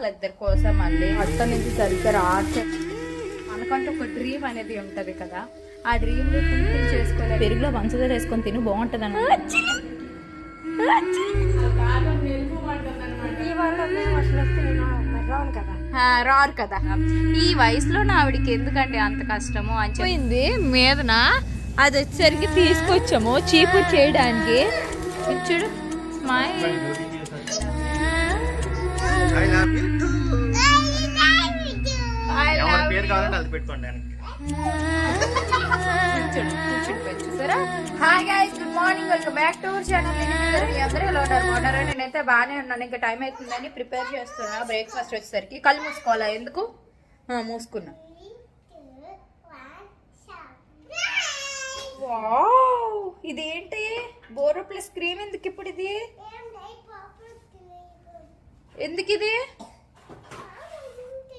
వాళ్ళిద్దరి కోసం మళ్ళీ అత్త నుంచి సరిగ్గా రావట్లే. మనకంటూ ఒక డ్రీమ్ అనేది ఉంటది కదా. ఆ డ్రీమ్ని ఫుల్ఫిల్ చేసుకోలేదు పెరుగులో పంచదార వేసుకొని తిను బాగుంటది అన్న ఆ, రారు కదా. ఈ వయసులో నా ఆవిడకి ఎందుకండి అంత కష్టము అని చెప్పి. పోయింది మీదన? అది వచ్చేసరికి తీసుకొచ్చాము చీపు చేయడానికి. చూడు స్మైల్ పేరు కావాలంటే అది పెట్టుకోండి చూసారా hi guys good morning welcome back to our channel అందరూ ఎలా నేనైతే బాగానే ఉన్నాను. ఇంకా టైం అవుతుందని ప్రిపేర్ చేస్తున్నా. బ్రేక్ఫాస్ట్ వచ్చేసరికి కళ్ళు మూసుకోవాలా? ఎందుకు? ఆ, మూసుకున్నా. వావ్ ఇదేంటి? బోరో ప్లస్ క్రీమ్ ఎందుకు ఇప్పుడు ఇది? ఎందుకు ఇది?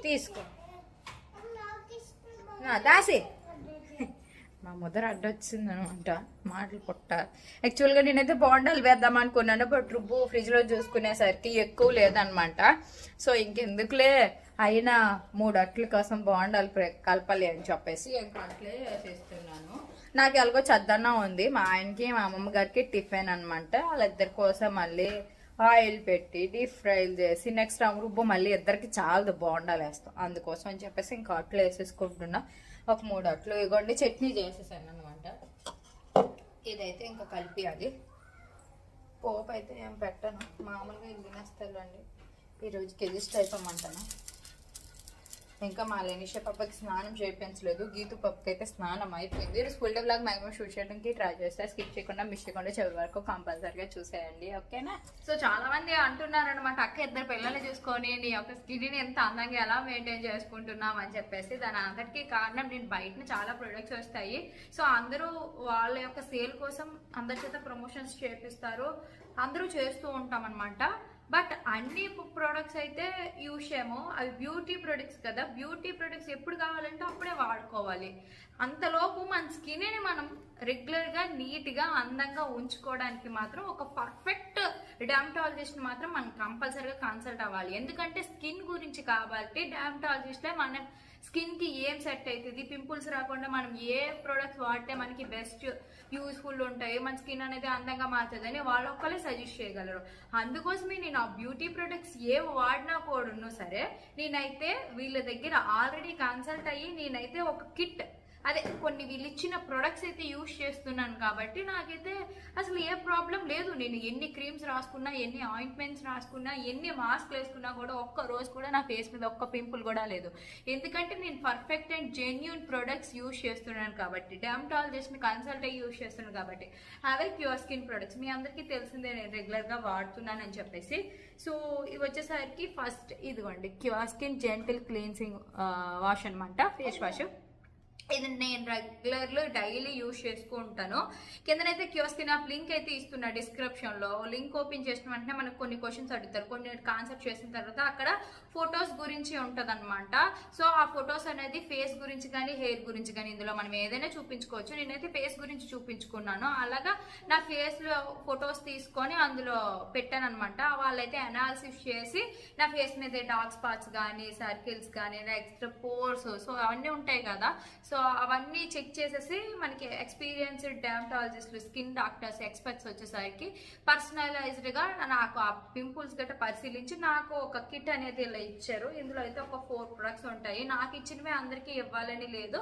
తీసుకో. దాసి. మా ముదర అడ్డొచ్చింది అనమాట మాటలు పుట్ట యాక్చువల్గా నేనైతే బాండాలు వేద్దాం అనుకున్నాను బట్ రుబ్బు ఫ్రిడ్జ్లో చూసుకునేసరికి ఎక్కువ లేదనమాట. సో ఇంకెందుకులే అయినా మూడు అట్ల కోసం బాండాలు ప్ర- కలపాలి అని చెప్పేసి ఇంకా అట్లే చేస్తున్నాను. నాకు ఎలాగో చద్దన్న ఉంది మా ఆయనకి మా అమ్మమ్మ గారికి టిఫిన్ అనమాట వాళ్ళిద్దరి కోసం మళ్ళీ ఆయిల్ పెట్టి డీప్ ఫ్రైలు చేసి నెక్స్ట్ రుబ్బు మళ్ళీ ఇద్దరికి చాలా బాగుండాలి వేస్తాం. అందుకోసం అని చెప్పేసి ఇంకా అట్లు వేసేసుకుంటున్నా. ఒక మూడు అట్లు ఇగోండి చట్నీ చేసేసాను అనమాట ఇదైతే ఇంకా కలిపి అది పోపు అయితే ఏం పెట్టను. మామూలుగా ఇది తినేస్తానండి ఈరోజుకి ఎజిస్ట్ అయిపోమంటాను ఇంకా మా లెనిష పప్పకి స్నానం చేయించలేదు. గీతు పప్పుకి అయితే స్నానం అయిపోయింది. ఈరోజు full day blog maximum shoot చేయడానికి ట్రై చేస్తే. స్కిప్ చేయకుండా మిస్ చేయకుండా చివరి వరకు కంపల్సరీగా చూసేయండి. ఓకేనా సో చాలా మంది అంటున్నారు అనమాట అక్క ఇద్దరు పిల్లల్ని చూసుకొని నీ యొక్క స్కిన్ ఎంత అందంగా ఎలా మెయింటైన్ చేసుకుంటున్నాం అని చెప్పేసి దాని అంతటికీ కారణం నేను బయట చాలా ప్రొడక్ట్స్ వస్తాయి. సో అందరూ వాళ్ళ యొక్క సేల్ కోసం అందరి చేత ప్రమోషన్స్ చేపిస్తారు. అందరూ చేస్తూ ఉంటాం అనమాట బట్ అన్ని ప్రొడక్ట్స్ అయితే యూజ్ చేయము. అవి బ్యూటీ ప్రొడక్ట్స్ కదా. బ్యూటీ ప్రొడక్ట్స్ ఎప్పుడు కావాలంటే అప్పుడే వాడుకోవాలి. అంతలోపు మన స్కిన్ని మనం రెగ్యులర్గా నీట్గా అందంగా ఉంచుకోవడానికి మాత్రం ఒక పర్ఫెక్ట్ డామటాలజిస్ట్ మాత్రం మనం కంపల్సరీగా కన్సల్ట్ అవ్వాలి. ఎందుకంటే స్కిన్ గురించి కాబట్టి డామటాలజిస్ట్లే మన స్కిన్కి ఏం సెట్ అవుతుంది పింపుల్స్ రాకుండా మనం ఏ ప్రొడక్ట్స్ వాడితే మనకి బెస్ట్ యూస్ఫుల్ ఉంటాయి మన స్కిన్ అనేది అందంగా మారుతుంది అని వాళ్ళు ఒక్కరే సజెస్ట్ చేయగలరు. అందుకోసమే నేను ఆ బ్యూటీ ప్రొడక్ట్స్ ఏ వాడినా కూడా సరే నేనైతే వీళ్ళ దగ్గర ఆల్రెడీ కన్సల్ట్ అయ్యి నేనైతే ఒక కిట్ అదే కొన్ని వీళ్ళు ఇచ్చిన ప్రొడక్ట్స్ అయితే యూజ్ చేస్తున్నాను కాబట్టి నాకైతే అసలు ఏ ప్రాబ్లం లేదు. నేను ఎన్ని క్రీమ్స్ రాసుకున్నా ఎన్ని ఆయింట్మెంట్స్ రాసుకున్నా ఎన్ని మాస్క్ వేసుకున్నా కూడా ఒక్క రోజు కూడా నా ఫేస్ మీద ఒక్క పింపుల్ కూడా లేదు. ఎందుకంటే నేను perfect and genuine products use చేస్తున్నాను కాబట్టి డెమటాలజిస్ట్ని కన్సల్ట్ అయ్యి యూజ్ చేస్తున్నాను కాబట్టి అవే ప్యూర్ స్కిన్ ప్రొడక్ట్స్ మీ అందరికీ తెలిసిందే నేను రెగ్యులర్గా వాడుతున్నానని చెప్పేసి. సో ఇవి వచ్చేసరికి ఫస్ట్ ఇదిగోండి cure skin gentle cleansing wash అనమాట ఫేస్ వాష్ ఇది నేను రెగ్యులర్లో డైలీ యూజ్ చేసుకుంటాను కిందనైతే క్యూస్కిన్ యాప్ లింక్ అయితే ఇస్తున్నా డిస్క్రిప్షన్లో లింక్ ఓపెన్ చేసిన వెంటనే మనకు కొన్ని క్వశ్చన్స్ అడుగుతారు. కొన్ని కాన్సెప్ట్ చేసిన తర్వాత అక్కడ ఫొటోస్ గురించి ఉంటుంది సో ఆ ఫొటోస్ అనేది ఫేస్ గురించి కానీ హెయిర్ గురించి కానీ ఇందులో మనం ఏదైనా చూపించుకోవచ్చు. నేనైతే ఫేస్ గురించి చూపించుకున్నాను. అలాగా నా ఫేస్లో ఫొటోస్ తీసుకొని అందులో పెట్టాను అనమాట వాళ్ళైతే అనాలిసిస్ చేసి నా ఫేస్ మీద డార్క్ స్పాట్స్ కానీ సర్కిల్స్ కానీ ఎక్స్ట్రా పోర్స్ సో అవన్నీ ఉంటాయి కదా. సో అవన్నీ చెక్ చేసేసి మనకి ఎక్స్పీరియన్స్డ్ డెమటాలజిస్టులు స్కిన్ డాక్టర్స్ ఎక్స్పర్ట్స్ వచ్చేసరికి పర్సనలైజ్డ్గా నాకు ఆ పింపుల్స్ గట్రా పరిశీలించి నాకు ఒక కిట్ అనేది ఇలా ఇచ్చారు. ఇందులో అయితే ఒక ఫోర్ ప్రొడక్ట్స్ ఉంటాయి. నాకు ఇచ్చినవి అందరికీ ఇవ్వాలని లేదు.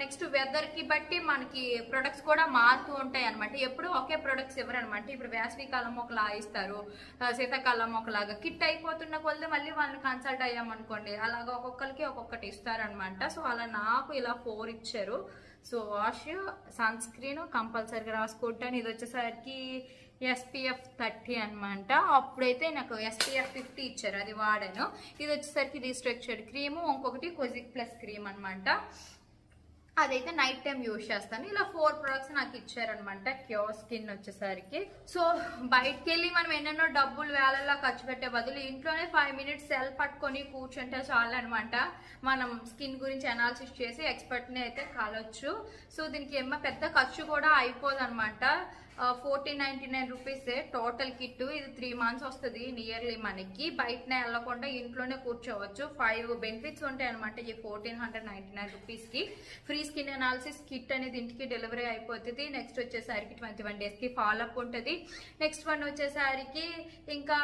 నెక్స్ట్ వెదర్కి బట్టి మనకి ప్రొడక్ట్స్ కూడా మారుతూ ఉంటాయి అనమాట ఎప్పుడు ఒకే ప్రొడక్ట్స్ ఇవ్వరు అనమాట ఇప్పుడు వేసవి కాలం ఒకలా ఇస్తారు. శీతాకాలం ఒకలాగా. కిట్ అయిపోతున్న కొలది మళ్ళీ వాళ్ళని కన్సల్ట్ అయ్యామనుకోండి అలాగా ఒక్కొక్కరికి ఒక్కొక్కటి ఇస్తారనమాట సో అలా నాకు ఇలా ఫోర్ ఇచ్చారు. సో వాష్ సన్ స్క్రీన్ కంపల్సరీగా రాసుకుంటాను. ఇది వచ్చేసరికి ఎస్పీఎఫ్ థర్టీ అనమాట అప్పుడైతే నాకు ఎస్పీఎఫ్ ఫిఫ్టీ ఇచ్చారు. అది వాడాను. ఇది వచ్చేసరికి రీస్ట్రక్చర్డ్ క్రీము ఇంకొకటి కొజిక్ ప్లస్ క్రీమ్ అనమాట అదైతే నైట్ టైం యూజ్ చేస్తాను. ఇలా ఫోర్ ప్రొడక్ట్స్ నాకు ఇచ్చారనమాట క్యూర్ స్కిన్ వచ్చేసరికి. సో బయటకు వెళ్ళి మనం ఎన్నెన్నో డబ్బులు వేలల్లో ఖర్చు పెట్టే బదులు ఇంట్లోనే ఫైవ్ మినిట్స్ సెల్ పట్టుకొని కూర్చుంటే చాలు అనమాట మనం స్కిన్ గురించి అనాలిసిస్ చేసి ఎక్స్పర్ట్ని అయితే కలవచ్చు సో దీనికి ఏమో పెద్ద ఖర్చు కూడా అయిపోదనమాట fourteen ninety nine rupees total kit ఇది త్రీ మంత్స్ వస్తుంది నియర్లీ మనకి. బయటనే వెళ్ళకుండా ఇంట్లోనే కూర్చోవచ్చు. ఫైవ్ బెనిఫిట్స్ ఉంటాయి అనమాట ఈ ఫోర్టీన్ హండ్రెడ్ నైన్టీ నైన్ రూపీస్కి. ఫ్రీ స్కిన్ అనాలిసిస్ కిట్ అనేది ఇంటికి డెలివరీ అయిపోతుంది. నెక్స్ట్ వచ్చేసరికి ట్వంటీ వన్ డేస్కి ఫాలో అప్ ఉంటుంది. నెక్స్ట్ వన్ వచ్చేసరికి ఇంకా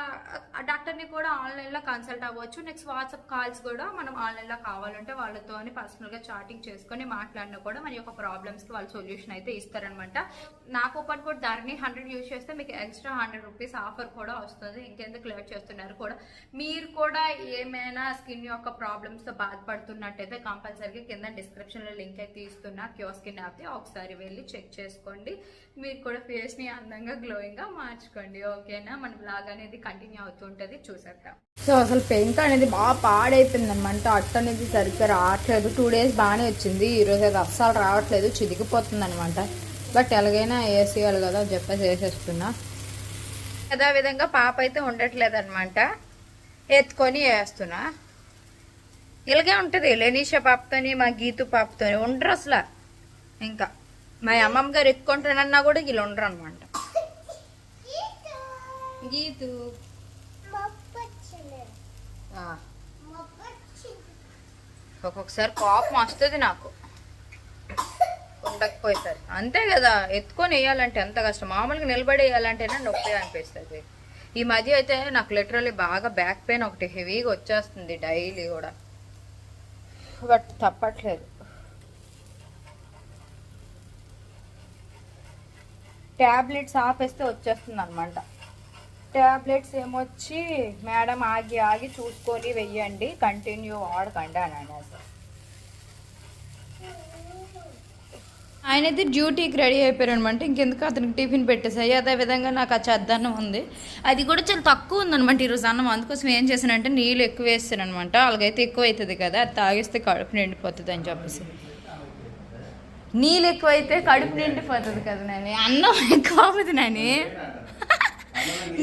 డాక్టర్ని కూడా ఆన్లైన్లో కన్సల్ట్ అవ్వచ్చు. నెక్స్ట్ వాట్సాప్ కాల్స్ కూడా మనం ఆన్లైన్లో కావాలంటే వాళ్ళతో పర్సనల్గా చాటింగ్ చేసుకొని మాట్లాడినా కూడా మన యొక్క ప్రాబ్లమ్స్కి వాళ్ళు సొల్యూషన్ అయితే ఇస్తారనమాట నాకు కూపన్ దాన్ని హండ్రెడ్ యూజ్ చేస్తే మీకు ఎక్స్ట్రా హండ్రెడ్ రూపీస్ ఆఫర్ కూడా వస్తుంది. ఇంకెందుకు లేట్ చేస్తున్నారు కూడా. మీరు కూడా ఏమైనా స్కిన్ యొక్క ప్రాబ్లమ్స్తో బాధపడుతున్నట్టయితే కంపల్సరీగా కింద డిస్క్రిప్షన్లో లింక్ అయితే ఇస్తున్నా. క్యో స్కిన్ అయితే ఒకసారి వెళ్ళి చెక్ చేసుకోండి. మీరు కూడా ఫేస్ని అందంగా గ్లోయింగ్గా మార్చుకోండి. ఓకేనా మన బ్లాగ్ అనేది కంటిన్యూ అవుతుంటుంది. చూసేద్దాం. సో అసలు పెంక్ అనేది బాగా పాడైపోయింది అనమాట అట్ట అనేది సరిగ్గా రావట్లేదు. టూ డేస్ బాగానే వచ్చింది. ఈ రోజు అస్సలు రావట్లేదు. చిదిగిపోతుంది అనమాట బట్ ఎలాగైనా వేసేయాలి కదా అని చెప్పేసి వేసేస్తున్నా. యథా విధంగా పాప అయితే ఉండట్లేదు అనమాట ఎత్తుకొని వేస్తున్నా. ఇలాగే ఉంటుంది. లెనీషా పాపతోని మా గీతు పాపతోని ఉండరు అసలు. ఇంకా మా అమ్మమ్మ గారు ఎత్తుకుంటానన్నా కూడా వీళ్ళు ఉండరు అనమాట గీతు ఒక్కొక్కసారి కోపం వస్తుంది నాకు. ఉండకపోయేసరికి అంతే కదా ఎత్తుకొని వేయాలంటే ఎంత కష్టం. మామూలుగా నిలబడి వేయాలంటేనే నొప్పి అనిపిస్తుంది. ఈ మధ్య అయితే నాకు లిటరల్లీ బాగా బ్యాక్ పెయిన్ ఒకటి హెవీగా వచ్చేస్తుంది డైలీ కూడా. బట్ తప్పట్లేదు. ట్యాబ్లెట్స్ ఆపేస్తే వచ్చేస్తుంది అనమాట ట్యాబ్లెట్స్ ఏమొచ్చి మేడం ఆగి ఆగి చూసుకొని వెయ్యండి కంటిన్యూ వాడకండి అని అనేసి. ఆయన అయితే డ్యూటీకి రెడీ అయిపోయారు అనమాట ఇంకెందుకు అతనికి టిఫిన్ పెట్టేసాయి అదే విధంగా నాకు ఆ చద్దన్నం ఉంది. అది కూడా చాలా తక్కువ ఉందనమాట ఈరోజు అన్నం. అందుకోసం ఏం చేశానంటే నీళ్ళు ఎక్కువ వేస్తాను అనమాట అలాగైతే ఎక్కువ అవుతుంది కదా అది తాగిస్తే కడుపు నిండిపోతుంది అని చెప్పేసి. నీళ్ళు ఎక్కువైతే కడుపు నిండిపోతుంది కదా నేను. అన్నం ఎక్కువ అవుతుంది నేను.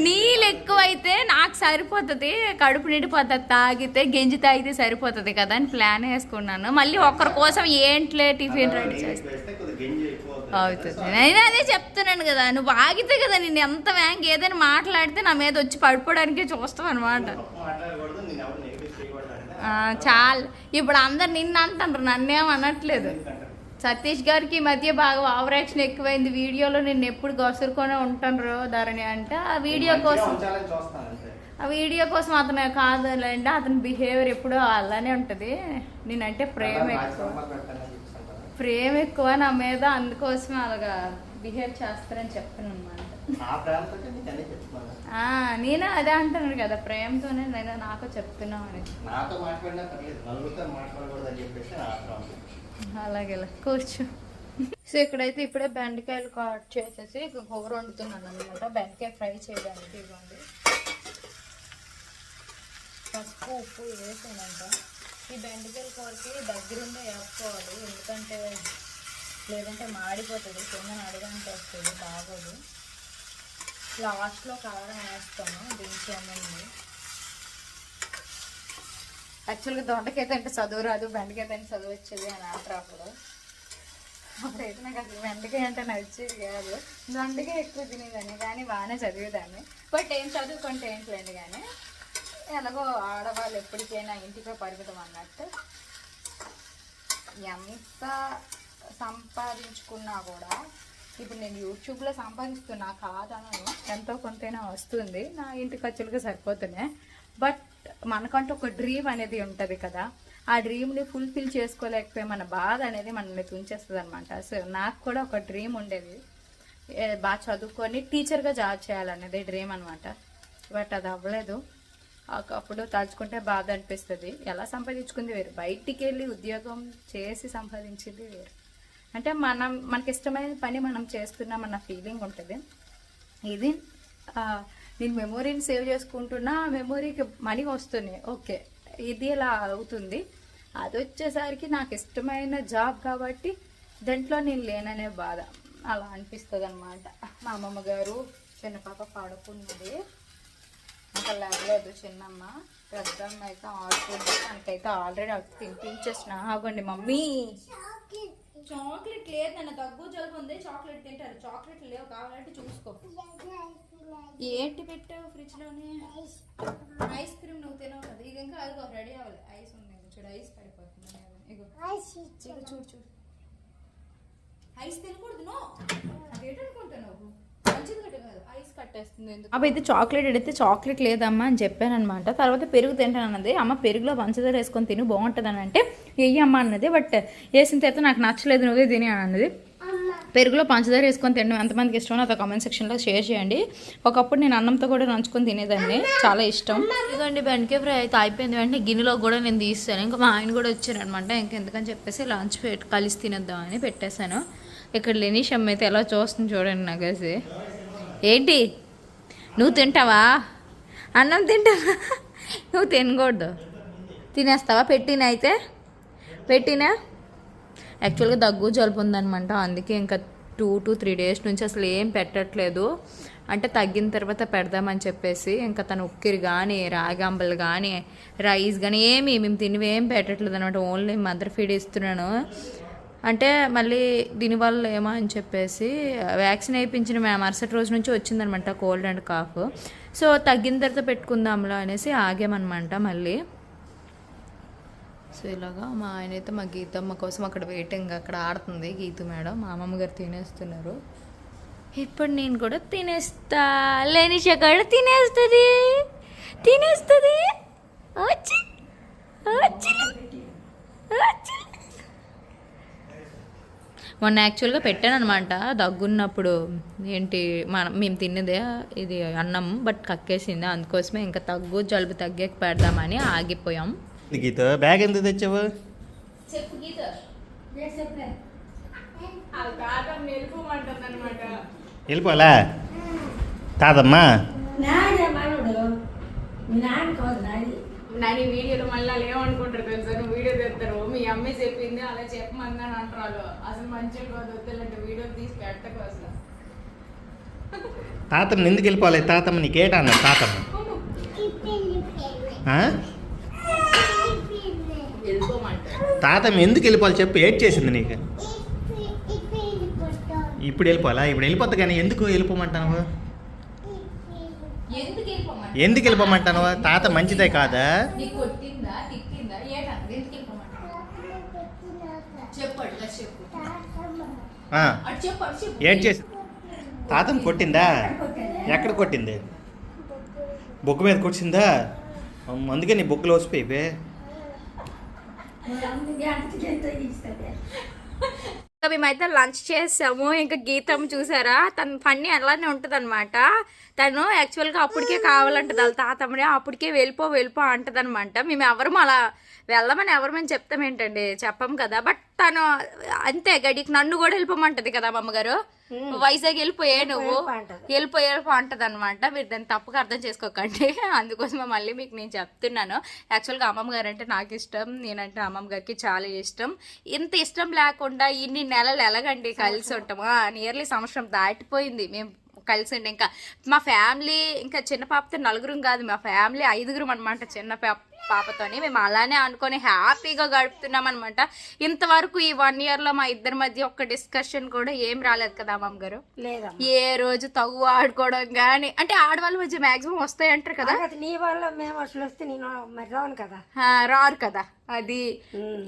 నీళ్ళు ఎక్కువైతే నాకు సరిపోతుంది కడుపు నిండిపోతుంది తాగితే గెంజి తాగితే సరిపోతుంది కదా అని ప్లాన్ వేసుకున్నాను. మళ్ళీ ఒక్కరి కోసం ఏంట్లే టిఫిన్ రెడీ చేస్తే. అవుతుంది. నేను అదే చెప్తున్నాను కదా నువ్వు ఆగితే కదా నేను ఎంత వ్యాంగ్ ఏదైనా మాట్లాడితే నా మీద వచ్చి పడిపోవడానికే చూస్తావు అనమాట చాలు. ఇప్పుడు అందరు నిన్ను అంటారు నన్నేం అనట్లేదు. సతీష్ గారికి మధ్య బాగా ఓవర్ యాక్షన్ ఎక్కువైంది. వీడియోలో నేను ఎప్పుడు గసురుకొని ఉంటాను ధరణి అంటే ఆ వీడియో కోసం ఆ వీడియో కోసం అతను కాదులేండి అతని బిహేవియర్ ఎప్పుడూ అలానే ఉంటుంది. నేనంటే ప్రేమ ఎక్కువ. ప్రేమ ఎక్కువ నా మీద అందుకోసమే అలాగా బిహేవ్ చేస్తారని చెప్తాను అనమాట చెప్తున్నాను. నేను అదే అంటున్నాను కదా ప్రేమతోనే నేను నాకు చెప్తున్నావు అని. నాతో మాట్లాడినా పర్లేదు నలుగురితో మాట్లాడకూడదు అని చెప్పేసి నా అలాగే కూర్చో. సో ఇక్కడైతే ఇప్పుడే బెండకాయలు కట్ చేసేసి కూర వండుతున్నాను అనమాట బెండకాయ ఫ్రై చేయడానికి ఇవ్వండి. పసుపు ఉప్పు వేసానంట. ఈ బెండకాయల కూరకి దగ్గరుండే వేసుకోవాలి. ఎందుకంటే లేదంటే మాడిపోతుంది. కింద అడగంటే వస్తుంది బాగోదు. లాస్ట్లో కారం వేస్తాను దించేమంది యాక్చువల్గా దొండకాయ అంటే చదువు రాదు బెండకాయ అంటే చదువు వచ్చేది అని అంటారు అప్పుడు. అప్పుడైతే నాకు అసలు బెండకాయ అంటే నచ్చేది కాదు. దొండకాయ ఎక్కువ తినేదాన్ని కానీ బాగానే చదివేదాన్ని. బట్ ఏం చదువుకుంటే ఏంట్లేండి కానీ ఎలాగో ఆడవాళ్ళు ఎప్పటికైనా ఇంటికే పరిమితం అన్నట్టు ఎంత సంపాదించుకున్నా కూడా ఇప్పుడు నేను యూట్యూబ్లో సంపాదిస్తున్నా కాదనను. ఎంతో కొంతైనా వస్తుంది. నా ఇంటి ఖర్చులుగా సరిపోతున్నాయి. బట్ మనకంటూ ఒక డ్రీమ్ అనేది ఉంటుంది కదా. ఆ డ్రీమ్ని ఫుల్ఫిల్ చేసుకోలేకపోయి మన బాధ అనేది మనల్ని తుంచేస్తుంది అనమాట సో నాకు కూడా ఒక డ్రీమ్ ఉండేది. బాగా చదువుకొని టీచర్గా జాబ్ చేయాలనేది డ్రీమ్ అనమాట బట్ అది అవ్వలేదు. ఒకప్పుడు తలుచుకుంటే బాధ అనిపిస్తుంది. ఎలా సంపాదించుకుంది వేరు? బయటికి వెళ్ళి ఉద్యోగం చేసి సంపాదించింది వేరు. అంటే మనం మనకి ఇష్టమైన పని మనం చేస్తున్నాం అన్న ఫీలింగ్ ఉంటుంది. ఇది నేను మెమొరీని సేవ్ చేసుకుంటున్నా ఆ మెమొరీకి మనీ వస్తున్నాయి ఓకే ఇది ఇలా అవుతుంది? అది వచ్చేసరికి నాకు ఇష్టమైన జాబ్ కాబట్టి దాంట్లో నేను లేననే బాధ. అలా అనిపిస్తుంది అనమాట మా అమ్మమ్మ గారు చిన్న పాప పడుకున్నది. ఇంకా లేవలేదు చిన్నమ్మ. పెద్దమ్మ అయితే ఆడుతుంది తనకైతే ఆల్రెడీ అవి తినిపించేసిన. ఆగండి మమ్మీ. చాక్లెట్ లేదు నన్ను దగ్గు జలుబు ఉంది చాక్లెట్ తింటారు. చాక్లెట్ లేవు కావాలంటే చూసుకో. ఏంటి పెట్టావు ఫ్రిడ్జ్లోనే ఐస్ క్రీమ్ నువ్వు తినవు కదా ఇది ఇంకా అదిగో రెడీ అవ్వాలి. ఐస్ ఉంది చూడు ఐస్ పడిపోతుంది. ఇగో చూడు చూడు. ఐస్ తినకూడదు నో. అదేంటనుకుంటున్నావు? నువ్వు అప్పుడు అయితే చాక్లెట్ అడిగితే చాక్లెట్ లేదమ్మా అని చెప్పాను అనమాట తర్వాత పెరుగు తింటాను అన్నది అమ్మ పెరుగులో పంచదార వేసుకొని తిని బాగుంటుంది అని అంటే అమ్మ అన్నది. బట్ వేసిన తర్వాత నాకు నచ్చలేదు నువ్వే తిని అని అన్నది. పెరుగులో పంచదార వేసుకొని తినడం ఎంతమందికి ఇష్టమో నాతో కామెంట్ సెక్షన్లో షేర్ చేయండి. ఒకప్పుడు నేను అన్నంతో కూడా నంచుకొని తినేదాన్ని. చాలా ఇష్టం. ఇదిగోండి బెండకాయ ఫ్రై అయితే అయిపోయింది. వెంటనే గిన్నెలో కూడా నేను తీస్తాను ఇంకా మా ఆయన కూడా వచ్చారనమాట ఇంకెందుకని చెప్పేసి లంచ్ పెట్టి కలిసి తినేద్దామని పెట్టేశాను. ఇక్కడ లెనీష్ అమ్మ అయితే ఎలా చూస్తుంది చూడండి నాకేసి ఏంటి? నువ్వు తింటావా? అన్నం తింటావా? నువ్వు తినకూడదు. తినేస్తావా? పెట్టిన అయితే? పెట్టినా? యాక్చువల్గా దగ్గు జలుపు ఉందనమాట. అందుకే ఇంకా టూ టు త్రీ డేస్ నుంచి అసలు ఏం పెట్టట్లేదు. అంటే తగ్గిన తర్వాత పెడదామని చెప్పేసి ఇంకా తను ఉక్కిరి కానీ రాగంబలు కానీ రైస్ కానీ ఏమి మేము తినివి ఏం పెట్టట్లేదు అనమాట. ఓన్లీ మదర్ ఫీడ్ ఇస్తున్నాను. అంటే మళ్ళీ దీనివల్ల ఏమో అని చెప్పేసి వ్యాక్సిన్ వేయించిన మేము మరుసటి రోజు నుంచి వచ్చిందనమాట కోల్డ్ అండ్ కాఫ్. సో తగ్గిన తర్వాత పెట్టుకుందాంలో అనేసి ఆగామన్నమాట మళ్ళీ. సో ఇలాగా మా ఆయన అయితే మా గీతమ్మ కోసం అక్కడ వెయిటింగ్ అక్కడ ఆడుతుంది గీతు మేడం. మా అమ్మమ్మ గారు తినేస్తున్నారు. ఇప్పుడు నేను కూడా తినేస్తా. లేని కూడా తినేస్తుంది. తినేస్తుంది. వచ్చి వచ్చి వచ్చి మొన్న యాక్చువల్గా పెట్టాను అనమాట దగ్గున్నప్పుడు ఏంటి మనం మేము తిన్నదే ఇది అన్నం బట్ కక్కేసింది. అందుకోసమే ఇంకా తగ్గు జలుబు తగ్గాక పెడదామని ఆగిపోయాం. గీత? బ్యాగ్ ఎందుకు తెచ్చావు? చెప్పు గీత. మనోడు నాన్న కాదు నాది. నాని వీడియోలో మళ్ళీ వాళ్ళు ఏమనుకుంటారు తెలుసా? నువ్వు వీడియో తెస్తారు మీ అమ్మే చెప్పింది అలా చెప్పమంది అని అంటారు అసలు మంచిగా కాదు వద్దులంటే వీడియో తీసి పెట్టకు అసలు. తాతమ్మ ఎందుకు వెళ్ళిపోవాలి? తాతమ్మ నీకేట అన్నారు తాతమ్మ. తాతమ్మ ఎందుకు వెళ్ళిపోవాలి చెప్పు? ఏడ్ చేసింది నీకు? ఇప్పుడు వెళ్ళిపోవాలా? ఇప్పుడు వెళ్ళిపోద్ది కానీ ఎందుకు వెళ్ళిపోమని ఎందుకు వెళ్ళిపోమంటాను? తాత మంచిదే కాదా? ఏడ్ చేసి తాతమ్మ కొట్టిందా? ఎక్కడ కొట్టింది? బొగ్గు మీద కొట్టిందా? అమ్మ, అందుకే నీ బొగ్గులు వసిపోయి అందుకే అంతకి ఎంతో ఇస్తుంది ఇంకా మేమైతే లంచ్ చేసాము. ఇంకా గీతం చూసారా? తన ఫన్నీ అలానే ఉంటుంది అనమాట తను యాక్చువల్గా అప్పటికే కావాలంటది వాళ్ళ తాతమ్మని అప్పటికే వెళ్ళిపో వెళ్ళిపో అంటది అనమాట మేము ఎవరు అలా వెళ్దామని ఎవరు మేము చెప్తాం ఏంటండి? చెప్పం కదా. బట్ తను అంతే గడికి నన్ను కూడా వెళ్ళిపోమంటది కదా అమ్మగారు. వైజాగ్ వెళ్ళిపోయే నువ్వు. వెళ్ళిపోయి వెళ్ళిపో అంటది అనమాట మీరు దాన్ని తప్పుగా అర్థం చేసుకోకండి. అందుకోసం మళ్ళీ మీకు నేను చెప్తున్నాను. యాక్చువల్గా అమ్మమ్మ గారు అంటే నాకు ఇష్టం. నేనంటే అమ్మమ్మ గారికి చాలా ఇష్టం. ఇంత ఇష్టం లేకుండా ఇన్ని నెలలు ఎలాగండి కలిసి ఉంటామా? నియర్లీ సంవత్సరం దాటిపోయింది. మేము కలిసి ఉండే ఇంకా మా ఫ్యామిలీ ఇంకా చిన్న పాపతో నలుగురం కాదు మా ఫ్యామిలీ ఐదుగురం అనమాట చిన్న పాప. పాపతోని మేము అలానే అనుకొని హ్యాపీగా గడుపుతున్నాం అనమాట ఇంతవరకు ఈ వన్ ఇయర్లో మా ఇద్దరి మధ్య ఒక్క డిస్కషన్ కూడా ఏం రాలేదు కదా అమ్మమ్మ గారు లేదమ్మా. ఏ రోజు తగు ఆడుకోవడం కానీ అంటే ఆడవాళ్ళ మధ్య మాక్సిమం వస్తాయి అంటారు కదా? నీ వల్ల మేము అసలు వస్తే నేను మరి రాను కదా. రారు కదా అది.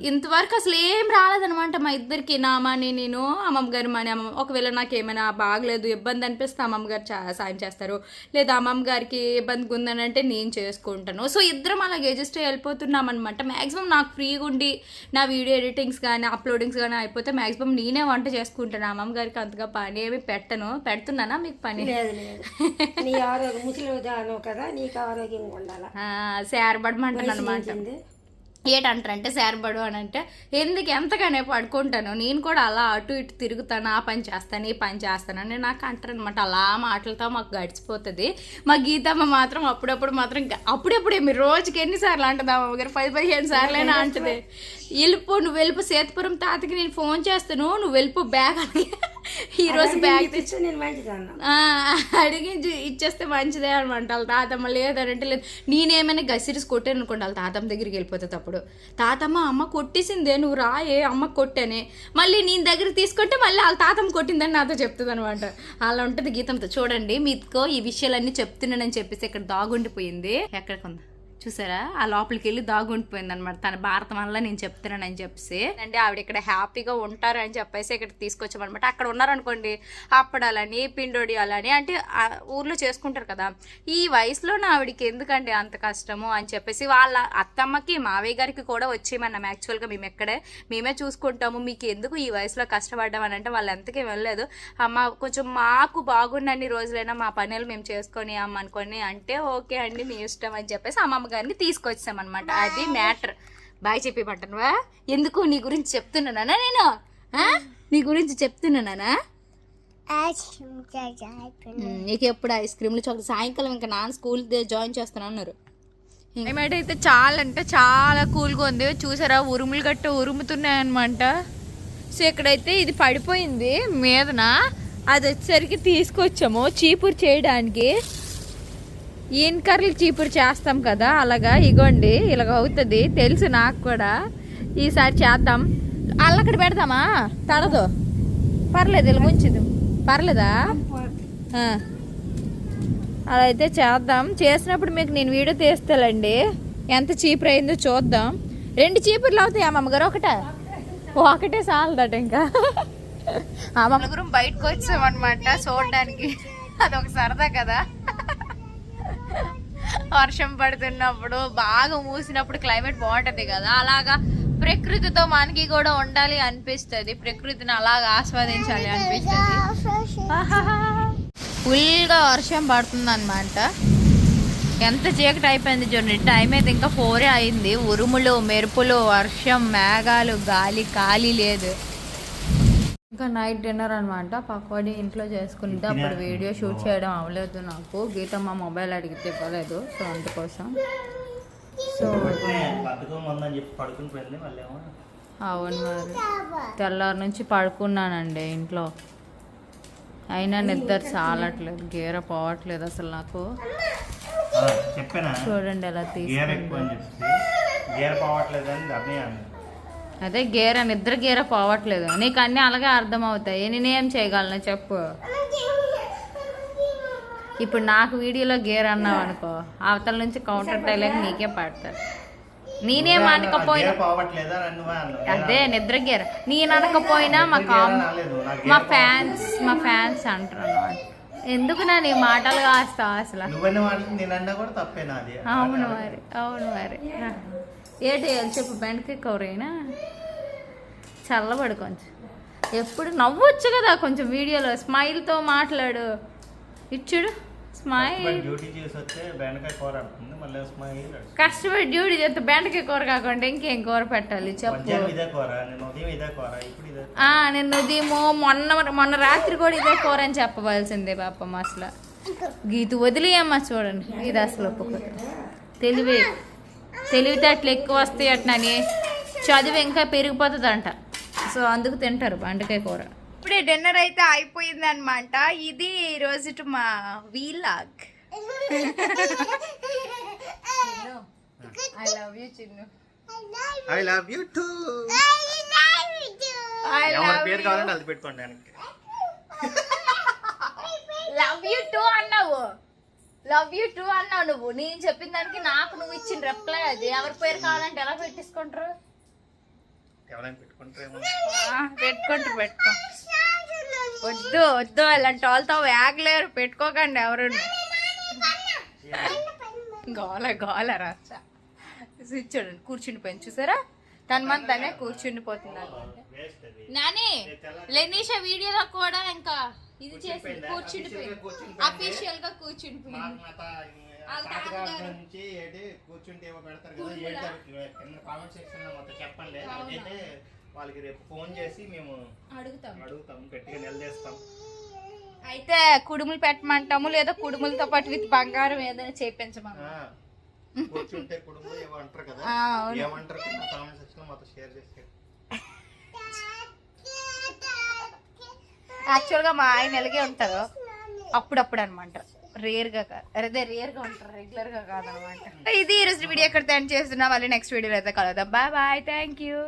ఇంతవరకు అసలు ఏం రాలేదనమాట మా ఇద్దరికి నామాని నేను అమ్మమ్మ గారు మా అమ్మమ్మ ఒకవేళ నాకు ఏమైనా బాగలేదు ఇబ్బంది అనిపిస్తే అమ్మమ్మ గారు సాయం చేస్తారు. లేదా అమ్మమ్మ గారికి ఇబ్బంది ఉందని అంటే నేను చేసుకుంటాను. సో ఇద్దరం అలాగే అడ్జస్ట్ వెళ్ళిపోతున్నాం అనమాట మాక్సిమం నాకు ఫ్రీగా ఉండి నా వీడియో ఎడిటింగ్స్ కానీ అప్లోడింగ్స్ కానీ అయిపోతే మాక్సిమం నేనే వంట చేసుకుంటాను. అమ్మమ్మ గారికి అంతగా పని ఏమి పెట్టను. పెడుతున్నానా మీకు పని? నీ ఆరోగ్యం ముసలి కదా నీకు ఆరోగ్యంగా ఉండాలా? సేరబడమంటాను అనమాట? ఏంటంటారంటే సేరబడు అని అంటే ఎందుకు ఎంతగానే పడుకుంటాను? నేను కూడా అలా అటు ఇటు తిరుగుతాను ఆ పని చేస్తాను ఈ పని చేస్తాను అని నాకు అంటారు అనమాట అలా మాటలతో మాకు గడిచిపోతుంది. మా గీతమ్మ మాత్రం అప్పుడప్పుడు మాత్రం అప్పుడప్పుడే మీరు రోజుకి ఎన్నిసార్లు అంటుంది అమ్మ గారు? పది పదిహేను సార్లు అయినా అంటది. వెళ్ళిపో నువ్వు వెళ్ళిపో సేతుపురం తాతకి నేను ఫోన్ చేస్తాను నువ్వు వెళ్ళిపో బ్యాగ్ అని ఈ రోజు బ్యాగ్ అడిగి ఇచ్చేస్తే మంచిదే అనమాట వాళ్ళ తాతమ్మ లేదంటే లేదు. నేనేమైనా గసిరిసి కొట్టాను అనుకోండి వాళ్ళ తాతమ్మ దగ్గరికి వెళ్ళిపోతుంది అప్పుడు తాతమ్మ అమ్మ కొట్టేసిందే నువ్వు రాయే అమ్మ కొట్టానే. మళ్ళీ నేను దగ్గర తీసుకుంటే మళ్ళీ వాళ్ళ తాతమ్మ కొట్టిందని నాతో చెప్తుంది అనమాట అలా ఉంటుంది గీతంతో. చూడండి మీకో ఈ విషయాలన్నీ చెప్తున్నానని చెప్పేసి ఇక్కడ దాగుండిపోయింది. ఎక్కడికి ఉంది? చూసారా? ఆ లోపలికి వెళ్ళి దాగుండిపోయింది అనమాట తన భారతం వల్ల నేను చెప్తున్నానని చెప్పేసి. అంటే ఆవిడ ఇక్కడ హ్యాపీగా ఉంటారు అని చెప్పేసి ఇక్కడ తీసుకొచ్చామనమాట అక్కడ ఉన్నారనుకోండి అప్పడాలని పిండొడియాలని అంటే ఊర్లో చేసుకుంటారు కదా. ఈ వయసులో ఆవిడకి ఎందుకండి అంత కష్టము అని చెప్పేసి వాళ్ళ అత్తమ్మకి మావయ్య గారికి కూడా వచ్చేయమన్నాం. యాక్చువల్గా మేము ఎక్కడే మేమే చూసుకుంటాము. మీకు ఎందుకు ఈ వయసులో కష్టపడ్డాం అని అంటే వాళ్ళు ఎంతకీ వెళ్ళలేదు అమ్మ కొంచెం మాకు బాగున్నన్ని రోజులైనా మా పనులు మేము చేసుకొని అమ్మ అనుకొని అంటే ఓకే అండి మీ ఇష్టం అని చెప్పేసి అమ్మమ్మ గారిని తీసుకొచ్చామన్నమాట. అది మ్యాటర్. బాయ్ చెప్పి పట్టనువా? ఎందుకు నీ గురించి చెప్తున్నానా నేను ఆ? నీ గురించి చెప్తున్నానా నీకు ఎప్పుడు ఐస్ క్రీమ్లు చాక్లెట్ సాయంకాలం ఇంకా నాన్న స్కూల్ జాయిన్ చేస్తాను అన్నారు. క్లైమేట్ అయితే చాలా అంటే చాలా కూల్గా ఉంది. చూసారా? ఉరుములు గట్ట ఉరుముతున్నాయి అనమాట సో ఇక్కడైతే ఇది పడిపోయింది మీదన? అది వచ్చేసరికి తీసుకొచ్చాము చీపురు చేయడానికి. ఈయన కర్రలు చీపురు చేస్తాం కదా అలాగా? ఇగోండి ఇలాగ అవుతుంది. తెలుసు నాకు కూడా. ఈసారి చేద్దాం. అల్లక్కడ పెడతామా తడదు. పర్లేదు ఇలా ఉంచుదు పర్లేదా? అలా అయితే చేద్దాం. చేసినప్పుడు మీకు నేను వీడియో తీస్తాలండి. ఎంత చీపురు అయిందో చూద్దాం. రెండు చీపుర్లు అవుతాయి అమ్మగారు ఒకటే? ఒకటే చాలదట ఇంకా. అమ్మమ్మగారు బయటకు వచ్చామన్నమాట చూడడానికి. అదొక సరదా కదా. వర్షం పడుతున్నప్పుడు బాగా మూసినప్పుడు క్లైమేట్ బాగుంటది కదా. అలాగా ప్రకృతితో మనకి కూడా ఉండాలి అనిపిస్తుంది. ప్రకృతిని అలాగా ఆస్వాదించాలి అనిపిస్తుంది. ఫుల్గా వర్షం పడుతుంది అనమాట ఎంత చీకటి అయిపోయింది చూడండి. టైం అయితే ఇంకా ఫోరే అయింది. ఉరుములు మెరుపులు వర్షం మేఘాలు గాలి ఖాళీ లేదు. ఇంకా నైట్ డిన్నర్ అనమాట పకోడీ ఇంట్లో చేసుకుంటే అప్పుడు వీడియో షూట్ చేయడం అవ్వలేదు నాకు. గీత మా మొబైల్ అడిగితే ఇవ్వలేదు సో అందుకోసం. సో అవును మరి. తెల్లారి నుంచి పడుకున్నానండి ఇంట్లో. అయినా నిద్ర చాలట్లేదు గీర పోవట్లేదు అసలు నాకు. చూడండి ఎలా గేర్ అదే గేర నిద్ర గేర పోవట్లేదు. నీకు అన్నీ అలాగే అర్థం అవుతాయి నేనేం చేయగలను చెప్పు. ఇప్పుడు నాకు వీడియోలో గేర్ అన్నావు అనుకో అవతల నుంచి కౌంటర్ డైలాగ్ నీకే పడతారు. నేనేం అనకపోయినా. అదే నిద్ర గేర. నేను అనకపోయినా మా కామ్ మా. ఫ్యాన్స్ మా ఫ్యాన్స్ అంటారు అన్నమాట. ఎందుకు నా నీ మాటలు కాస్తావు అసలు? అవును మరి అవును మరి. ఏంటి అది చెప్పు బెండకాయ కూరైనా? చల్లబడు కొంచెం. ఎప్పుడు నవ్వచ్చు కదా కొంచెం వీడియోలో. స్మైల్తో మాట్లాడు. ఇచ్చుడు స్మైల్. కష్టపడి డ్యూటీ చేస్తే బెండకాయ కూర కాకుండా ఇంకేం కూర పెట్టాలి చెప్పు. నేను ఉదయము మొన్న మొన్న రాత్రి కూడా ఇదే కూర అని చెప్పవలసిందే పాపం అసలు. గీత వదిలేయమ్మా చూడండి ఇది అసలు ఒప్పుకోదు తెలివి. తెలివితేటలు ఎక్కువ వస్తాయి అట్నని చదువు ఇంకా పెరిగిపోతుంది అంట సో అందుకు తింటారు బండకాయ కూర. ఇప్పుడే డిన్నర్ అయితే అయిపోయింది అనమాట ఇది రోజు మా vlog. I love you Chinnu I love you too I ఎవరి పేరు కావాలంటే అది పెట్టుకోండి లవ్ యూ టూ అన్నావు. లవ్ యూ టూ అన్నావు నువ్వు. నేను చెప్పిన దానికి నాకు నువ్వు ఇచ్చిన రిప్లై అది. ఎవరి పేరు కావాలంటే ఎలా పెట్టించుకుంటారు? ఎవరైనా పెట్టుకుంటారేమో. ఆ, పెట్టుకుంటారు పెట్టుకో. వద్దు వద్దు అలాంటి వాళ్ళతో వేగలేరు పెట్టుకోకండి ఎవరు గోల గోల రాచ చూడండి కూర్చుండిపోయింది చూసారా? తన మంది తనే కూర్చుండిపోతుంది అనమాట నాని లెనీషా వీడియోలో కూడా ఇంకా ఇది చేసి కూర్చుండిపోయింది. అఫీషియల్గా కూర్చుండిపోయింది. మాకు మా తా- తాతగారి. నుంచి ఏంటి కూర్చుంటే ఏమో పెడతారు కదా ఏంటి అవి కింద కామెంట్ సెక్షన్లో మొత్తం చెప్పండి. అదైతే వాళ్ళకి రేపు ఫోన్ చేసి మేము అడుగుతాం. అడుగుతాం గట్టిగా నిలదీస్తాం. అయితే కుడుములు పెట్టమంటాము లేదా కుడుములతో పాటు విత్ బంగారం ఏదైనా చేపించమని ఆ, కూర్చుంటే కుటుంబం ఏమో అంటారు కదా. ఏమంటారు కింద కామెంట్ సెక్షన్ మొత్తం షేర్ చేసి యాక్చువల్గా మా ఆయన ఎలాగే ఉంటారు. అప్పుడప్పుడు అనమాట రేర్గా అదే రేర్గా ఉంటారు. రెగ్యులర్గా కాదనమాట ఇది ఈరోజు వీడియో ఎక్కడ ఎండ్ చేస్తున్నా? మళ్ళీ నెక్స్ట్ వీడియోలో అయితే కలుద్దాం. Bye bye thank you